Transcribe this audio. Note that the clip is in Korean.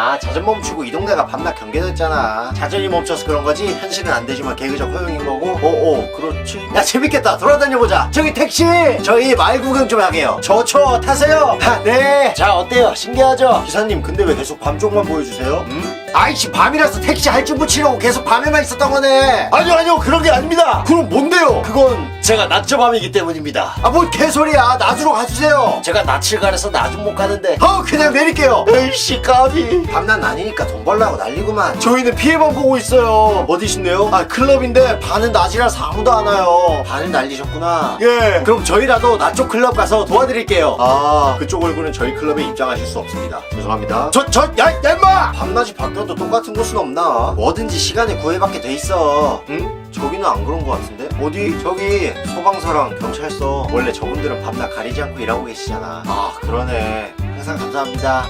아 자전 멈추고 이 동네가 밤낮 경계됐잖아. 자전이 멈춰서 그런 거지? 현실은 안 되지만 개그적 허용인 거고. 오오 그렇지. 야 재밌겠다. 돌아다녀보자. 저기 택시! 저희 마을 구경 좀 하게요. 저저 타세요. 네자 어때요? 신기하죠? 기사님 근데 왜 계속 밤 쪽만 보여주세요? 음? 아이씨 밤이라서 택시 할증 붙이려고 계속 밤에만 있었던 거네. 아니요 아니요. 그런 게 아닙니다. 그럼 뭔데요? 그건 제가 낮저 밤이기 때문입니다. 아뭘 개소리야. 낮으로 가주세요. 제가 낯을 가려서 낮은 못 가는데. 어 그냥 내릴게요. 에이씨 까비. 밤낮 아니니까 돈 벌라고 난리구만. 저희는 피해만 보고 있어요. 어디신데요? 아 클럽인데 반은 낮이라서 아무도 안 와요? 반을 날리셨구나. 예. 그럼 저희라도 낮쪽 클럽 가서 도와드릴게요. 아 그쪽 얼굴은 저희 클럽에 입장하실 수 없습니다. 죄송합니다. 저 저 야 야, 밤낮이 바뀌어도 똑같은 곳은 없나? 뭐든지 시간에 구애받게 돼 있어. 응? 저기는 안 그런 것 같은데? 어디? 저기 소방서랑 경찰서 원래 저분들은 밤낮 가리지 않고 일하고 계시잖아. 아 그러네. 항상 감사합니다